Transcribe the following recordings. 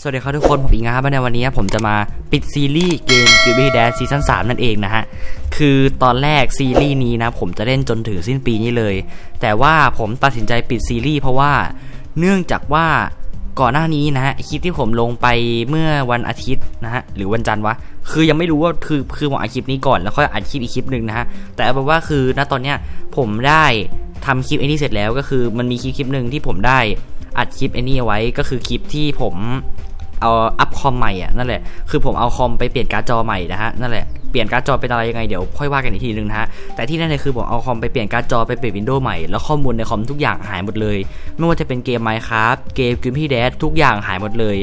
สวัสดีครับทุกคน ผมอิงครับในวันนี้ผมจะมาปิดซีรีส์เกม g i b b y Dash ซีซั่น3นั่นเองนะฮะ คือตอนแรกซีรีส์นี้นะ ผมจะเล่นจนถึงสิ้นปีนี้เลย แต่ว่าผมตัดสินใจปิดซีรีส์เพราะว่าเนื่องจากว่าก่อนหน้านี้นะฮะคลิปที่ผมลงไปเมื่อวันอาทิตย์นะฮะหรือวันจันทร์วะคือยังไม่รู้ว่าคือคือผมอัดคลิปนี้ก่อนแล้วค่อยอัดคลิปอีกคลิปหนึ่งนะฮะแต่เอาเป็นว่าคือณตอนเนี้ยผมได้ทำคลิปไอ้นี่เสร็จแล้วก็คือมันมีคลิปคลิปหนึ่งที่ผมได้ อัดคลิปไอ้นี่เอาไว้ก็คือคลิปที่ผมเอาอัพคอมใหม่อะนั่นแหละคือผมเอาคอมไปเปลี่ยนการ์ดจอใหม่นะฮะนั่นแหละเปลี่ยนการ์ดจอเป็นอะไรยังไงเดี๋ยวค่อยว่ากันอีกทีนึงนะฮะแต่ที่แน่ๆคือผมเอาคอมไปเปลี่ยนการ์ดจอไปเปลี่ยนวินโดว์ใหม่แล้วข้อมูลในคอมทุกอย่างหายหมดเลย ไม่ว่าจะเป็นเกม Minecraft เกม g i m p y Dash ทุกอย่างหายหมดเลย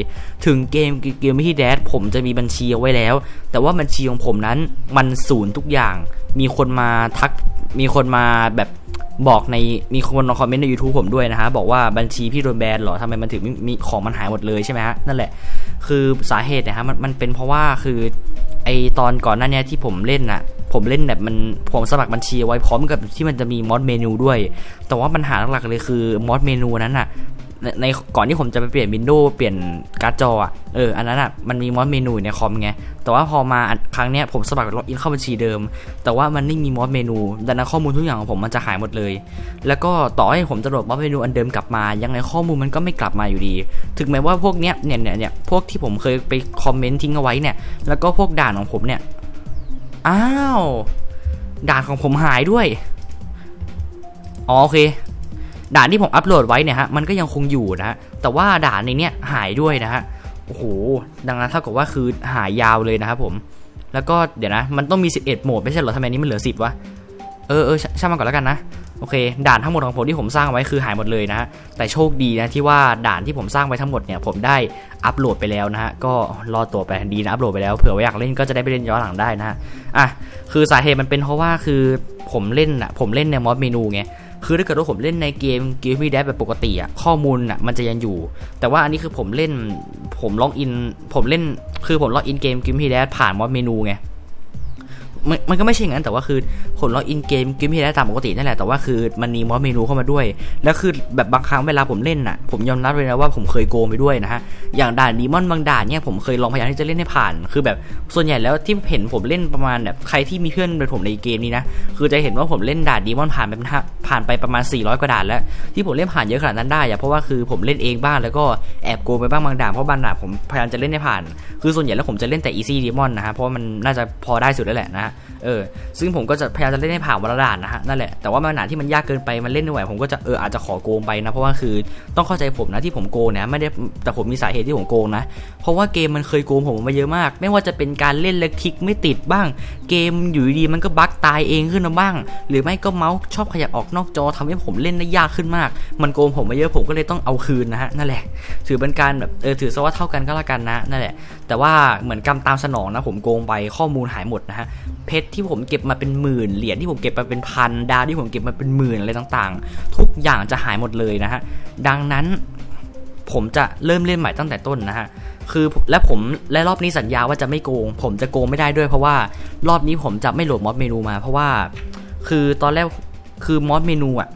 ถึงเกม g i m p y Dash ผมจะมีบัญชีเอาไว้แล้ว แต่ว่าบัญชีของผมนั้นมันศูนย์ทุกอย่าง มีคนมาทักมีคนมาแบบ บอกในมีคนคอมเมนต์ใน YouTube ผมด้วยนะฮะ บอกว่าบัญชีพี่โดนแบนเหรอทำไมมันถึงมีของมันหายหมดเลยใช่ไหมฮะ นั่นแหละ คือสาเหตุนะฮะมันมันเป็นเพราะว่าคือไอตอนก่อนหน้านี้ที่ผมเล่นน่ะผมเล่นแบบมันผมสมัครบัญชีไว้พร้อมกับที่มันจะมีมอดเมนูด้วย แต่ว่าปัญหาหลักๆเลยคือมอดเมนูนั้นน่ะ ในในก่อนที่ผมจะไปเปลี่ยนวินโดว์เปลี่ยนการ์ดจออะเอออันนั้นอะมันมีมอดเมนูในคอมไงแต่ว่าพอมาครั้งเนี้ยผมสมัครล็อกอินเข้าบัญชีเดิม แต่ว่ามันไม่มีมอดเมนู ดังนั้นข้อมูลทุกอย่างของผมมันจะหายหมดเลย แล้วก็ต่อให้ผมจะโหลดมอดเมนูอันเดิมกลับมา ยังไงข้อมูลมันก็ไม่กลับมาอยู่ดี ถึงแม้ว่าพวกเนี้ยเนี่ยเนี่ยเนี่ยพวกที่ผมเคยไปคอมเมนต์ทิ้งเอาไว้เนี่ยแล้วก็พวกด่านของผมเนี่ยอ้าวด่านของผมหายด้วยอ๋อโอเค ด่านที่ผมอัปโหลดไว้เนี่ยฮะมันก็ยังคงอยู่นะฮะแต่ว่าด่านในเนี้ยหายด้วยนะฮะโอ้โหดังนั้นเท่ากับว่าคือหายยาวเลยนะครับผม แล้วก็เดี๋ยวนะ มันต้องมี 11 โหมดไม่ใช่เหรอทำไมนี้มันเหลือ 10วะเออเออชช่างมันก่อนแล้วกันนะโอเค ด่านทั้งหมดของผมที่ผมสร้างไว้คือหายหมดเลยนะฮะแต่โชคดีนะที่ว่าด่านที่ผมสร้างไว้ทั้งหมดเนี่ยผมได้อัปโหลดไปแล้วนะฮะก็รอตัวไปดีนะอัปโหลดไปแล้วเผื่อว่าอยากเล่นก็จะได้ไปเล่นย้อนหลังได้นะฮะอะคือสาเหตุมันเป็นเพราะว่าคือผมเล่นอะผมเล่นในมอดเมนูไง คือถ้าเกิดว่าผมเล่นในเกม g i v e Me Dash แบบปกติอะข้อมูลอะมันจะยังอยู่ แต่ว่าอันนี้คือผมเล่นผมล็อกอิน ผมเล่นคือผมล็อกอินเกม g i v e Me Dash ผ่านมอดเมนูไงมันมันก็ไม่ใช่อย่างนั้นแต่ว่าคือผลล็อกอินเกมเกมที่ได้ตามปกตินั่นแหละแต่ว่าคือมันมีมอดเมนูเข้ามาด้วย แล้วคือแบบบางครั้งเวลาผมเล่นน่ะ ผมยอมรับเลยนะว่าผมเคยโกงไปด้วยนะฮะอย่างด่านดีมอนบางด่านเนี่ยผมเคยลองพยายามที่จะเล่นให้ผ่าน คือแบบส่วนใหญ่แล้วที่เห็นผมเล่นประมาณแบบใครที่มีเพื่อนเป็นผมในเกมนี้นะคือจะเห็นว่าผมเล่นด่านดีมอนผ่านไป ผ่านไปประมาณ 400 กว่าด่านแล้ว ที่ผมเล่นผ่านเยอะขนาดนั้นได้อะเพราะว่าคือผมเล่นเองบ้างแล้วก็แอบโกงไปบ้างบางด่านเพราะบางด่านผมพยายามจะเล่นให้ผ่าน คือส่วนใหญ่แล้วผมจะเล่นแต่ easy demon นะฮะเพราะมันน่าจะพอได้สุดแล้วแหละนะเออซึ่งผมก็จะพยายามจะเล่นให้ผ่านวันละด่านนะฮะนั่นแหละแต่ว่าบางด่านที่มันยากเกินไปมันเล่นไม่ไหวผมก็จะเอออาจจะขอโกงไปนะเพราะว่าคือต้องเข้าใจผมนะที่ผมโกงนะไม่ได้แต่ผมมีสาเหตุที่ผมโกงนะ เพราะว่าเกมมันเคยโกงผมมาเยอะมาก ไม่ว่าจะเป็นการเล่นแล้วคลิกไม่ติดบ้าง เกมอยู่ดีมันก็บั๊กตายเองขึ้นมาบ้าง หรือไม่ก็เมาส์ชอบขยับออกนอกจอทำให้ผมเล่นได้ยากขึ้นมาก มันโกงผมมาเยอะผมก็เลยต้องเอาคืนนะฮะนั่นแหละ ถือเป็นการแบบเออถือซะว่าเท่ากันก็แล้วกันนะนั่นแหละ แต่ว่าเหมือนกรรมตามสนองนะผมโกงไปข้อมูลหายหมดนะฮะเพชรที่ผมเก็บมาเป็นหมื่นเหรียญที่ผมเก็บมาเป็นพันดาวที่ผมเก็บมาเป็นหมื่นอะไรต่างๆ ทุกอย่างจะหายหมดเลยนะฮะดังนั้นผมจะเริ่มเล่นใหม่ตั้งแต่ต้นนะฮะ คือและผมและรอบนี้สัญญาว่าจะไม่โกง ผมจะโกงไม่ได้ด้วยเพราะว่ารอบนี้ผมจะไม่โหลดมอดเมนูมา เพราะว่า คือตอนแรก คือมอดเมนูอะ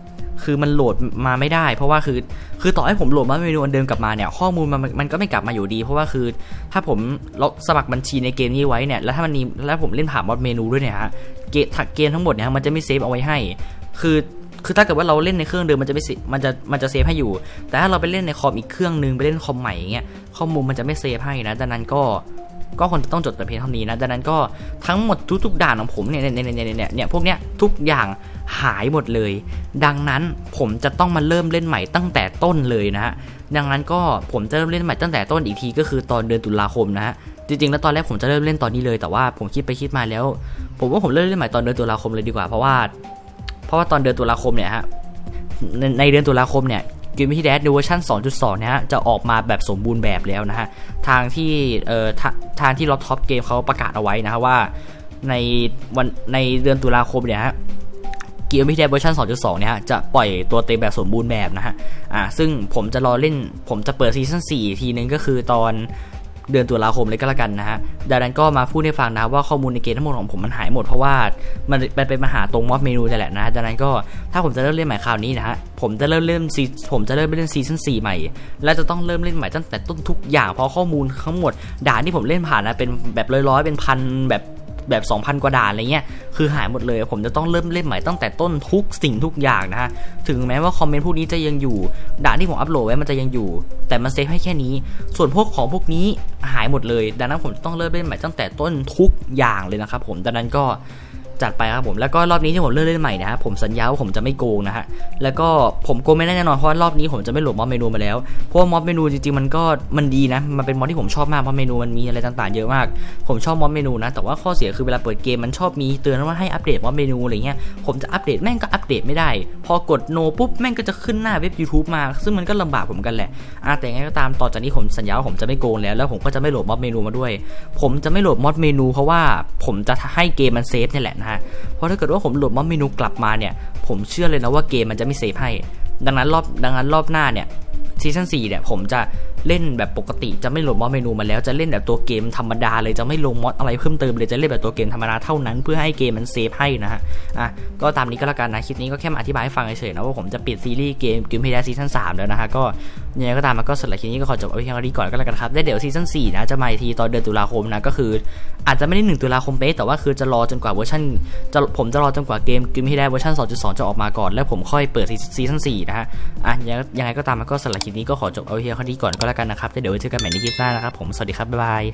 คือมันโหลดมาไม่ได้ เพราะว่าคือคือต่อให้ผมโหลดมอดเมนูอันเดิมกลับมาเนี่ยข้อมูลมันมันก็ไม่กลับมาอยู่ดี เพราะว่าคือถ้าผมสมัครบัญชีในเกมนี้ไว้เนี่ยแล้วถ้ามันมีแล้วผมเล่นผ่านมอดเมนูด้วยเนี่ยฮะเกมเกมทั้งหมดเนี่ยมันจะไม่เซฟเอาไว้ให้ คือคือถ้าเกิดว่าเราเล่นในเครื่องเดิมมันจะไม่มันจะมันจะเซฟให้อยู่ แต่ถ้าเราไปเล่นในคอมอีกเครื่องนึงไปเล่นคอมใหม่อย่างเงี้ยข้อมูลมันจะไม่เซฟให้นะดังนั้นก็ ก็คนจะต้องจดแต่เพียงเท่านี้นะดังนั้นก็ทั้งหมดทุกๆด่านของผมเนี่ยเนี่ยเนี่ยเนี่ยเนี่ยพวกเนี้ยทุกอย่างหายหมดเลย ดังนั้นผมจะต้องมาเริ่มเล่นใหม่ตั้งแต่ต้นเลยนะฮะดังนั้นก็ผมจะเริ่มเล่นใหม่ตั้งแต่ต้นอีกทีก็คือตอนเดือนตุลาคมนะฮะจริงๆแล้วตอนแรกผมจะเริ่มเล่นตอนนี้เลยแต่ว่าผมคิดไปคิดมาแล้ว ผมว่าผมเริ่มเล่นใหม่ตอนเดือนตุลาคมเลยดีกว่าเพราะว่า เพราะว่าตอนเดือนตุลาคมเนี่ยฮะในในเดือนตุลาคมเนี่ย เกมที่แดดเวอร์ชัน2.2เนี่ยฮะ จะออกมาแบบสมบูรณ์แบบแล้วนะฮะ ทางที่เอ่อทาทางที่ล็อตท็อปเกมเขาประกาศเอาไว้นะฮะว่าในวันในเดือนตุลาคมเนี่ยฮะเกมพี่แดดเวอร์ชัน2.2 เนี่ยฮะ จะปล่อยตัวเต็มแบบสมบูรณ์แบบนะฮะ อ่า ซึ่งผมจะรอเล่น ผมจะเปิดซีซั่น4ทีนึงก็คือตอน เดือนตุลาคมเลยก็แล้วกันนะฮะดังนั้นก็มาพูดให้ฟังนะว่าข้อมูลในเกมทั้งหมดของผมมันหายหมดเพราะว่ามันเป็นปัญหาตรงมอบเมนูนี่แหละนะดังนั้นก็ถ้าผมจะเริ่มเล่นใหม่คราวนี้นะฮะผมจะเริ่มเล่นซีผมจะเริ่มเล่นซีซั่น4ใหม่ และจะต้องเริ่มเล่นใหม่ตั้งแต่ต้นทุกอย่างเพราะข้อมูลทั้งหมดด่านที่ผมเล่นผ่านนะเป็นแบบร้อยๆเป็นพันแบบ แบบ 2,000 กว่าด่านอะไรเงี้ยคือหายหมดเลย ผมจะต้องเริ่มเล่นใหม่ตั้งแต่ต้นทุกสิ่งทุกอย่างนะฮะถึงแม้ว่าคอมเมนต์พวกนี้จะยังอยู่ ด่านที่ผมอัปโหลดไว้มันจะยังอยู่ แต่มันเซฟให้แค่นี้ ส่วนพวกของพวกนี้หายหมดเลย ดังนั้นผมต้องเริ่มเล่นใหม่ตั้งแต่ต้นทุกอย่างเลยนะครับผมดังนั้นก็ จัดไปครับผมแล้วก็รอบนี้ที่ผมเริ่มเล่นใหม่นะฮะผมสัญญาว่าผมจะไม่โกงนะฮะแล้วก็ผมโกงไม่ได้แน่นอนเพราะว่ารอบนี้ผมจะไม่โหลดม็อดเมนูมาแล้วเพราะว่ามอดเมนูจริงๆมันก็มันดีนะมันเป็นม็อดที่ผมชอบมากเพราะเมนูมันมีอะไรต่างๆเยอะมาก ผมชอบม็อดเมนูนะแต่ว่าข้อเสียคือเวลาเปิดเกมมันชอบมีเตือนว่าให้อัปเดตม็อดเมนูอะไรเงี้ยผมจะอัปเดตแม่งก็อัปเดตไม่ได้ พอกดโนปุ๊บแม่งก็จะขึ้นหน้าเว็บ YouTube มา ซึ่งมันก็ลำบากผมกันแหละอะแต่ไงก็ตามต่อจากนี้ผมสัญญาว่าผมจะไม่โกงแล้ว แล้วผมก็จะไม่โหลดมอดเมนูมาด้วย ผมจะไม่โหลดมอดเมนูเพราะว่าผมจะให้เกมมันเซฟนี่แหละนะฮะ เพราะถ้าเกิดว่าผมโหลดมอบเมนูกลับมาเนี่ย ผมเชื่อเลยนะว่าเกมมันจะไม่เซฟให้ ดังนั้นรอบดังนั้นรอบหน้าเนี่ยซีซั่น4เนี่ยผมจะ เล่นแบบปกติจะไม่โหลดมอดเมนูมาแล้วจะเล่นแบบตัวเกมธรรมดาเลยจะไม่ลงมอดอะไรเพิ่มเติมเลยจะเล่นแบบตัวเกมธรรมดาเท่านั้นเพื่อให้เกมมันเซฟให้นะฮะอะก็ตามนี้ก็แล้วกันนะคลิปนี้ก็แค่มาอธิบายให้ฟังเฉยๆนะว่าผมจะปิดซีรีส์เกมกิมเพดซีซั่น3แล้วนะฮะก็ยังไงก็ตามมันก็สำหรับคลิปนี้ก็ขอจบเอาไว้เพียงเท่นี้ก่อนก็แล้วกันครับได้เดี๋ยวซีซั่น4นะจะมาทีตอนเดือนตุลาคมนะก็คือ อาจจะไม่ได้1ตุลาคมเป๊ะแต่ว่าคือจะรอจนกว่าเวอร์ชันจะผมจะรอจนกว่าเกมกิมเพดเวอร์ชัน2.2 จะออกมาก่อนแล้วผมค่อยเปิดซีซั่น4นะฮะอะยังไงก็ตามมันก็สำหรับคลิปนี้ก็ขอจบเอาไว้เพียงเท่นี้ก่อนก็แล้วกันนะครับ เดี๋ยวไว้เจอกันใหม่ในคลิปหน้านะครับผม สวัสดีครับ บ๊ายบาย